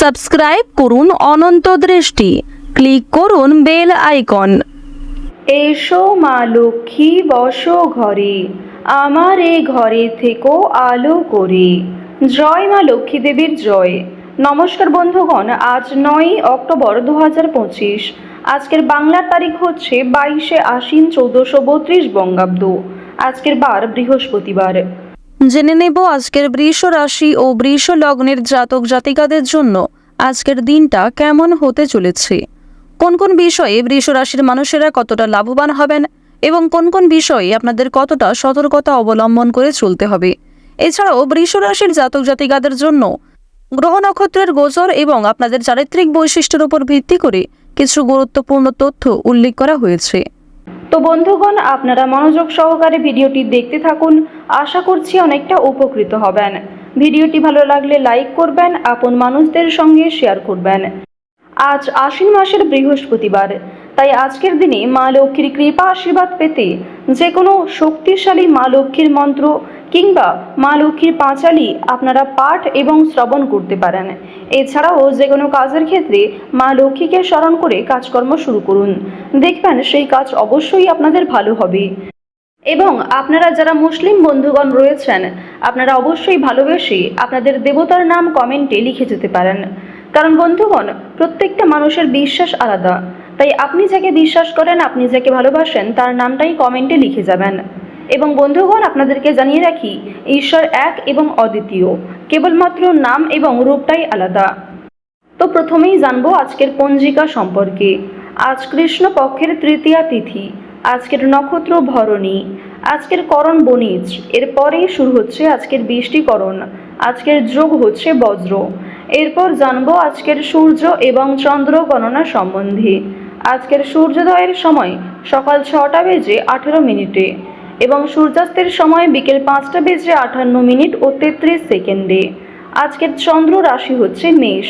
Subscribe করুন অনন্ত দৃষ্টি। Click করুন বেল আইকন। এসো মা লক্ষ্মী, বসো ঘরে। আমার এ ঘরে থেকো, আলো করে। জয় মা লক্ষ্মী দেবীর জয়। নমস্কার বন্ধুগণ, আজ নয়ই অক্টোবর দু হাজার পঁচিশ। আজকের বাংলার তারিখ হচ্ছে বাইশে আশ্বিন চৌদ্দশো বত্রিশ বঙ্গাব্দ। আজকের বার বৃহস্পতিবার। জেনে নেব আজকের বৃষ রাশি ও বৃষ লগ্নের জাতক জাতিকাদের জন্য আজকের দিনটা কেমন হতে চলেছে। কোন কোন বিষয়ে বৃষ রাশির মানুষেরা কতটা লাভবান হবেন এবং কোন কোন বিষয়ে আপনাদের কতটা সতর্কতা অবলম্বন করে চলতে হবে। এছাড়াও বৃষ রাশির জাতক জাতিকাদের জন্য গ্রহ নক্ষত্রের গোচর এবং আপনাদের চারিত্রিক বৈশিষ্ট্যের উপর ভিত্তি করে কিছু গুরুত্বপূর্ণ তথ্য উল্লেখ করা হয়েছে। তো বন্ধুগণ, আপনারা মনোযোগ সহকারে ভিডিওটি দেখতে থাকুন। আশা করছি অনেকটা উপকৃত হবেন। ভিডিওটি ভালো লাগলে লাইক করবেন, আপন মানুষদের সঙ্গে শেয়ার করবেন। আজ আশ্বিন মাসের বৃহস্পতিবার, তাই আজকের দিনে মা লক্ষ্মীর কৃপা আশীর্বাদ পেতে যে কোনো শক্তিশালী মা লক্ষ্মীর মন্ত্র কিংবা মা লক্ষ্মীর পাঁচালি আপনারা পাঠ এবং শ্রবণ করতে পারেন। এছাড়াও যে কোনো কাজের ক্ষেত্রে মা লক্ষ্মীকে স্মরণ করে কাজকর্ম শুরু করুন। দেখবেন সেই কাজ অবশ্যই আপনাদের ভালো হবে। এবং আপনারা যারা মুসলিম বন্ধুগণ রয়েছেন, আপনারা অবশ্যই ভালোবেসে আপনাদের দেবতার নাম কমেন্টে লিখে যেতে পারেন। কারণ বন্ধুগণ, প্রত্যেকটা মানুষের বিশ্বাস আলাদা। তাই আপনি যাকে বিশ্বাস করেন, আপনি যাকে ভালোবাসেন, তার নামটাই কমেন্টে লিখে যাবেন। এবং বন্ধুগণ, আপনাদেরকে জানিয়ে রাখি, ঈশ্বর এক এবং অদ্বিতীয়। কেবলমাত্র নাম এবং রূপটাই আলাদা। তো প্রথমেই জানব আজকের পঞ্জিকা সম্পর্কে। আজ কৃষ্ণ পক্ষের তৃতীয়া তিথি, আজকের নক্ষত্র ভরণী, আজকের করণ বণিজ এরপরেই শুরু হচ্ছে আজকের বৃষ্টিকরণ, আজকের যোগ হচ্ছে বজ্র। এরপর জানব আজকের সূর্য এবং চন্দ্র গণনা সম্বন্ধে। আজকের সূর্যোদয়ের সময় সকাল ছটা বেজে আঠেরো মিনিটে। এবং সূর্যাস্তের সময় বিকেল পাঁচটা বেজে আটান্ন মিনিট ও তেত্রিশ সেকেন্ডে। আজকের চন্দ্র রাশি হচ্ছে মেষ,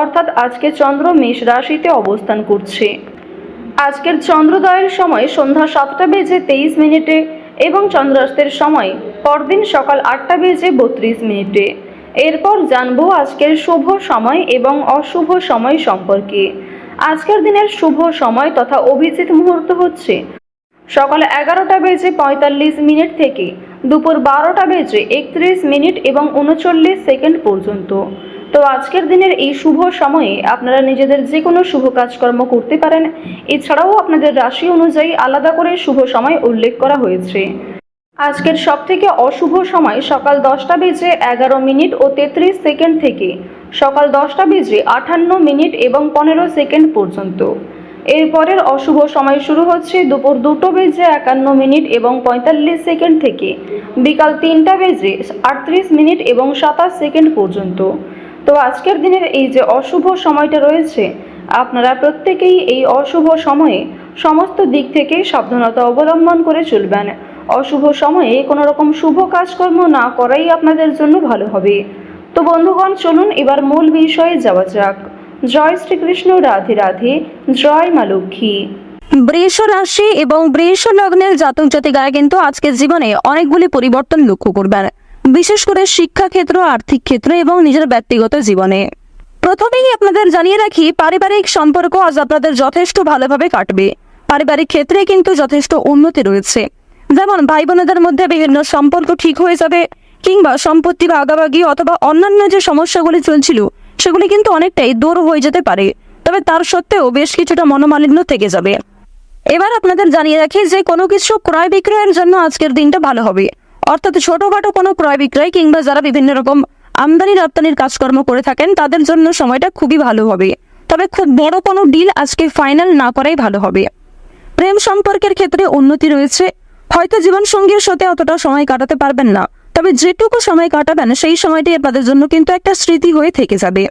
অর্থাৎ আজকে চন্দ্র মেষ রাশিতে অবস্থান করছে। আজকের চন্দ্রোদয়ের সময় সন্ধ্যা সাতটা বেজে তেইশ মিনিটে এবং চন্দ্রাস্তের সময় পরদিন সকাল আটটা বেজে বত্রিশ মিনিটে। এরপর জানব আজকের শুভ সময় এবং অশুভ সময় সম্পর্কে। আজকের দিনের শুভ সময় তথা অভিজিৎ মুহূর্ত হচ্ছে সকাল এগারোটা বেজে পঁয়তাল্লিশ মিনিট থেকে দুপুর বারোটা বেজে একত্রিশ মিনিট এবং উনচল্লিশ সেকেন্ড পর্যন্ত। তো আজকের দিনের এই শুভ সময়ে আপনারা নিজেদের যে কোনো শুভ কাজকর্ম করতে পারেন। এছাড়াও আপনাদের রাশি অনুযায়ী আলাদা করে শুভ সময় উল্লেখ করা হয়েছে। আজকের সবথেকে অশুভ সময় সকাল দশটা বেজে এগারো মিনিট ও তেত্রিশ সেকেন্ড থেকে সকাল দশটা বেজে আটান্ন মিনিট এবং পনেরো সেকেন্ড পর্যন্ত। এরপরের অশুভ সময় শুরু হচ্ছে দুপুর দুটো বেজে একান্ন মিনিট এবং পঁয়তাল্লিশ সেকেন্ড থেকে। বিকাল তিনটা বেজে আটত্রিশ মিনিট এবং সাতাশ সেকেন্ড পর্যন্ত। তো আজকের দিনের এই যে অশুভ সময়টা রয়েছে, আপনারা প্রত্যেকেই এই অশুভ সময়ে সমস্ত দিক থেকে সাবধানতা অবলম্বন করে চলবেন। অশুভ সময়ে কোনো রকম শুভ কাজকর্ম না করাই আপনাদের জন্য ভালো হবে। তো বন্ধুগণ, চলুন এবার মূল বিষয়ে যাওয়া যাক। জয় শ্রীকৃষ্ণ, রাধে রাধে, জয় মা লক্ষ্মী। বৃষ রাশি এবং বৃষ লগ্নের জাতক জাতিকারা কিন্তু আজকের জীবনে অনেকগুলি পরিবর্তন লক্ষ্য করবেন। বিশেষ করে শিক্ষাক্ষেত্র, আর্থিক ক্ষেত্র এবং নিজের ব্যক্তিগত জীবনে। প্রথমেই আপনাদের জানিয়ে রাখি, পারিবারিক সম্পর্ক আজ আপনাদের যথেষ্ট ভালোভাবে কাটবে। পারিবারিক ক্ষেত্রে কিন্তু যথেষ্ট উন্নতি রয়েছে। যেমন ভাই বোনেদের মধ্যে বিভিন্ন সম্পর্ক ঠিক হয়ে যাবে, কিংবা সম্পত্তি ভাগাভাগি অথবা অন্যান্য যে সমস্যাগুলি চলছিল সেগুলি কিন্তু অনেকটাই দূর হয়ে যেতে পারে, তবে তার সত্ত্বেও বেশ কিছুটা মনোমালিন্য থেকে যাবে। এবার আপনাদের জানিয়ে রাখি যে কোনো কিছু ক্রয় বিক্রয়ের জন্য আজকের দিনটা ভালো হবে। অর্থাৎ ছোটখাটো কোনো ক্রয় বিক্রয় কিংবা যারা বিভিন্ন রকম আমদানি রপ্তানির কাজকর্ম করে থাকেন, তাদের জন্য সময়টা খুবই ভালো হবে। তবে খুব বড় কোনো ডিল আজকে ফাইনাল না করাই ভালো হবে। প্রেম সম্পর্কের ক্ষেত্রে উন্নতি রয়েছে। হয়তো জীবনসঙ্গীর সাথে অতটা সময় কাটাতে পারবেন না, তবে যেটুকু সময় কাটাবেন, সেই সময়টি আপনাদের জন্য কিন্তু একটা স্মৃতি হয়ে থেকে যাবে।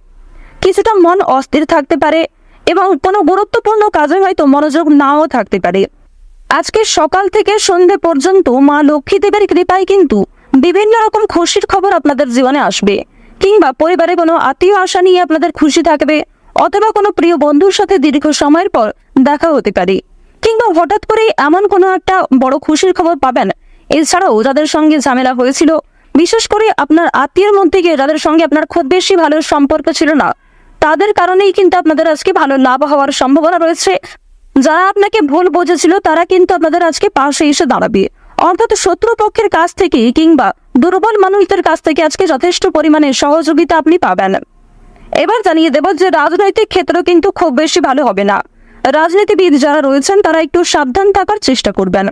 কিছুটা মন অস্থির থাকতে পারে এবং কোনো গুরুত্বপূর্ণ কাজে হয়তো মনোযোগ নাও থাকতে পারে। আজকে সকাল থেকে সন্ধে পর্যন্ত মা লক্ষ্মী দেবের কৃপায় কিন্তু বিভিন্ন রকম খুশির খবর আপনাদের জীবনে আসবে কিংবা পরিবারে কোনো আত্মীয় আশা নিয়ে আপনাদের খুশি থাকবে অথবা কোনো প্রিয় বন্ধুর সাথে দীর্ঘ সময়ের পর দেখা হতে পারে কিংবা হঠাৎ করে এমন কোনো একটা বড় খুশির খবর পাবেন। এছাড়াও যাদের সঙ্গে ঝামেলা হয়েছিল, বিশেষ করে আপনার আত্মীয়ের মধ্যে গিয়ে যাদের সঙ্গে আপনার খুব বেশি ভালো সম্পর্ক ছিল না তাদের কারণেই কিন্তু আপনাদের আজকে ভালো লাভ হওয়ার সম্ভাবনা রয়েছে। যারা আপনাকে ভুল বোঝেছিল, তারা কিন্তু আপনাদের আজকে পাশে এসে দাঁড়াবে। অর্থাৎ শত্রুপক্ষের কাছ থেকে কিংবা দুর্বল মানুষদের কাছ থেকে আজকে যথেষ্ট পরিমাণে সহযোগিতা আপনি পাবেন। এবার জানিয়ে দেব যে রাজনৈতিক ক্ষেত্র কিন্তু খুব বেশি ভালো হবে না। রাজনীতিবিদ যারা রয়েছেন, তারা একটু সাবধান থাকার চেষ্টা করবেন।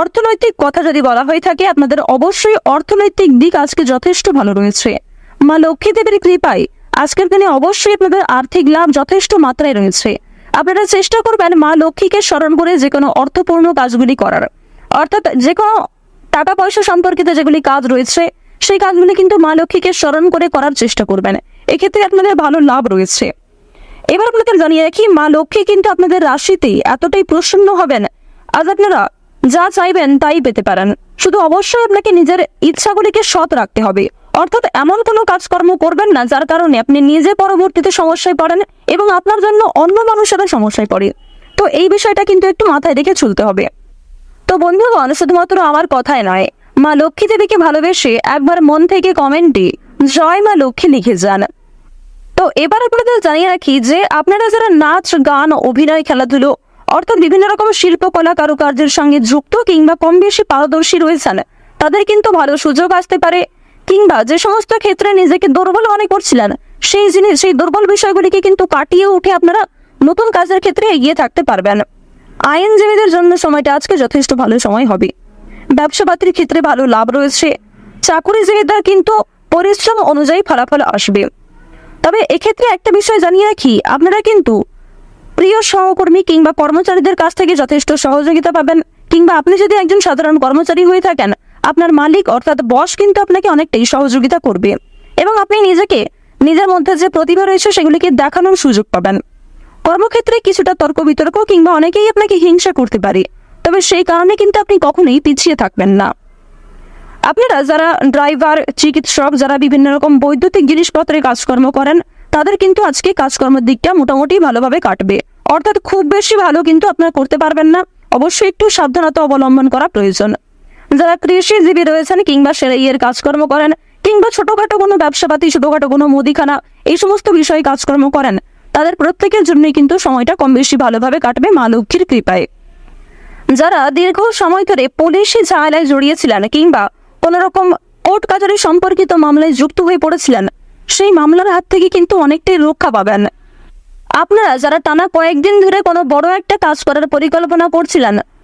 অর্থনৈতিক কথা যদি বলা হয়ে থাকে, আপনাদের অবশ্যই অর্থনৈতিক দিক আজকে যথেষ্ট ভালো রয়েছে। মা লক্ষ্মী দেবীর কৃপায় আজকের দিনে অবশ্যই আপনাদের আর্থিক লাভ যথেষ্ট মাত্রায় রয়েছে। আপনারা চেষ্টা করবেন মা লক্ষ্মীকে স্মরণ করে যে কোনো অর্থপূর্ণ কাজগুলি করার। অর্থাৎ যে কোনো টাকা পয়সা সম্পর্কিত যেগুলি কাজ রয়েছে, সেই কাজগুলি কিন্তু মা লক্ষ্মীকে স্মরণ করে করার চেষ্টা করবেন। এক্ষেত্রে আপনাদের ভালো লাভ রয়েছে। এবার আপনাদের জানিয়ে রাখি, মা লক্ষ্মী কিন্তু আপনাদের রাশিতে এতটাই প্রসন্ন হবেন আজ আপনারা যা চাইবেন তাই পেতে পারেন। শুধু অবশ্যই আপনাকে নিজের ইচ্ছাগুলিকে সৎ রাখতে হবে। অর্থাৎ এমন কোনো কাজকর্ম করবেন না, যার কারণে আপনি নিজে পরবর্তীতে সমস্যায় পড়েন এবং আপনার জন্য অন্য মানুষেরা সমস্যায় পড়ে। তো এই বিষয়টা কিন্তু একটু মাথায় রেখে চলতে হবে। তো বন্ধুগণ, শুধুমাত্র আমার কথায় নয়, মা লক্ষ্মী দেবীকে ভালোবেসে একবার মন থেকে কমেন্টে জয় মা লক্ষ্মী লিখে যান। তো এবার আপনাদের জানিয়ে রাখি যে, আপনারা যারা নাচ, গান, অভিনয়, খেলাধুলো, অর্থাৎ বিভিন্ন রকম শিল্পকলা কারুকার্যের সঙ্গে যুক্ত কিংবা কম বেশি পারদর্শী রয়েছেন, তাদের কিন্তু ভালো সুযোগ আসতে পারে। কিংবা যে সমস্ত ক্ষেত্রে নিজেকে দুর্বল মনে করছিলেন, সেই জিনিস, সেই দুর্বল বিষয়গুলিকে কিন্তু কাটিয়ে উঠে আপনারা নতুন কাজের ক্ষেত্রে এগিয়ে থাকতে পারবেন। আইনজীবীদের জন্য সময়টা আজকে যথেষ্ট ভালো সময় হবে। ব্যবসাপাতির ক্ষেত্রে ভালো লাভ রয়েছে। চাকুরিজীবীদের কিন্তু পরিশ্রম অনুযায়ী ফলাফল আসবে। তবে এক্ষেত্রে একটা বিষয় জানিয়ে রাখি, আপনারা কিন্তু প্রিয় সহকর্মী কিংবা কর্মচারীদের কাছ থেকে যথেষ্ট সহযোগিতা পাবেন, কিংবা আপনি যদি একজন সাধারণ কর্মচারী হয়ে থাকেন আপনার মালিক অর্থাৎ বস কিন্তু আপনাকে অনেকটাই সহযোগিতা করবে। এবং আপনি নিজেকে, নিজের মধ্যে যে প্রতিভা রয়েছে সেগুলিকে দেখানোর সুযোগ পাবেন। কর্মক্ষেত্রে কিছুটা তর্ক বিতর্ক কিংবা অনেকেই আপনাকে হিংসা করতে পারে। তবে সেই কারণে কিন্তু আপনি কখনোই পিছিয়ে থাকবেন না। আপনারা যারা ড্রাইভার, চিকিৎসক, যারা বিভিন্ন রকম বৈদ্যুতিক জিনিসপত্রে কাজকর্ম করেন, তাদের কিন্তু আজকে কাজকর্মের দিকটা মোটামুটি ভালোভাবে কাটবে। অর্থাৎ খুব বেশি ভালো কিন্তু আপনারা করতে পারবেন না। অবশ্যই একটু সাবধানতা অবলম্বন করা প্রয়োজন। যারা কৃষিজীবী রয়েছেন কিংবা সেলাইয়ের কাজকর্ম করেন কিংবা ছোটখাটো কোনো ব্যবসাপাতি, ছোটখাটো কোনো মুদিখানা, এই সমস্ত বিষয়ে কাজকর্ম করেন, তাদের প্রত্যেকের জন্যই কিন্তু সময়টা কম বেশি ভালোভাবে কাটবে মা লক্ষ্মীর কৃপায়। যারা দীর্ঘ সময় ধরে পুলিশি ঝামেলায় জড়িয়েছিলেন কিংবা কোনো রকম কোর্ট কাচারি সম্পর্কিত মামলায় যুক্ত হয়ে পড়েছিলেন, সেই মামলার হাত থেকে কিন্তু অনেকটাই রক্ষা পাবেন। আপনারা যারা টানা কয়েকদিন ধরে কোনো বড় একটা কাজ করার পরিকল্পনা করছিলেন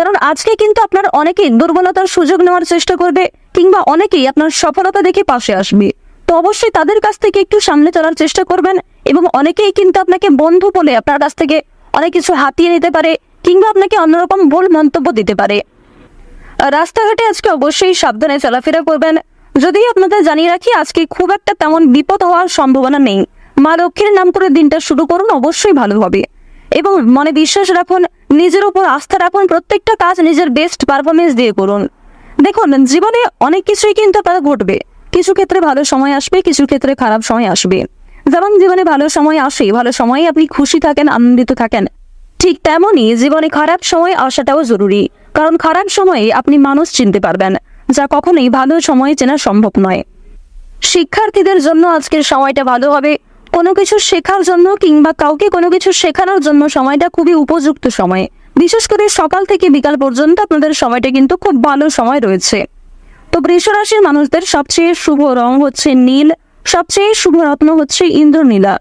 কারণ আজকে কিন্তু আপনার অনেকেই দুর্বলতার সুযোগ নেওয়ার চেষ্টা করবে কিংবা অনেকেই আপনার সফলতা দেখে পাশে আসবে। তো অবশ্যই তাদের কাছ থেকে একটু সামনে চলার চেষ্টা করবেন এবং অনেকেই কিন্তু আপনাকে বন্ধু বলে আপনার কাছ থেকে অনেক কিছু হাতিয়ে নিতে পারে কিংবা আপনাকে অন্যরকম ভুল মন্তব্য দিতে পারে। রাস্তাঘাটে আজকে অবশ্যই সাবধানে চলাফেরা করবেন। যদি আপনাদের জানিয়ে রাখি, আজকে খুব একটা তেমন বিপদ হওয়ার সম্ভাবনা নেই। মা লক্ষ্মীর নাম করে দিনটা শুরু করুন, অবশ্যই ভালো হবে। এবং মনে বিশ্বাস রাখুন নিজের উপর আস্থা রাখুন, প্রত্যেকটা কাজ নিজের বেস্ট পারফরমেন্স দিয়ে করুন। দেখুন, জীবনে অনেক কিছুই কিন্তু আপনার ঘটবে। কিছু ক্ষেত্রে ভালো সময় আসবে, কিছু ক্ষেত্রে খারাপ সময় আসবে। যেমন জীবনে ভালো সময় আসে, ভালো সময়ে আপনি খুশি থাকেন, আনন্দিত থাকেন। ঠিক তেমনই জীবনে খারাপ সময় আসাটাও জরুরি। কারণ খারাপ সময়ে আপনি মানুষ চিনতে পারবেন, যা কখনোই ভালো সময় চেনা সম্ভব নয়। শিক্ষার্থীদের জন্য আজকের সময়টা ভালো হবে। কোনো কিছু শেখার জন্য কিংবা কাউকে কোনো কিছু শেখানোর জন্য সময়টা খুবই উপযুক্ত সময়। বিশেষ করে সকাল থেকে বিকাল পর্যন্ত আপনাদের সময়টা কিন্তু খুব ভালো সময় রয়েছে। তো বৃষ রাশির মানুষদের সবচেয়ে শুভ রং হচ্ছে নীল, সবচেয়ে শুভ রত্ন হচ্ছে ইন্দ্রনীলা,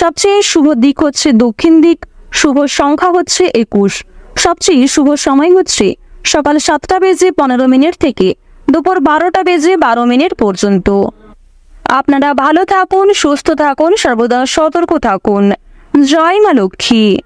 সবচেয়ে শুভ দিক হচ্ছে দক্ষিণ দিক, শুভ সংখ্যা হচ্ছে একুশ, সবচেয়ে শুভ সময় হচ্ছে সকাল সাতটা বেজে পনেরো মিনিট থেকে দুপুর বারোটা বেজে বারো মিনিট পর্যন্ত। আপনারা ভালো থাকুন সুস্থ থাকুন সর্বদা সতর্ক থাকুন। জয় মা লক্ষ্মী।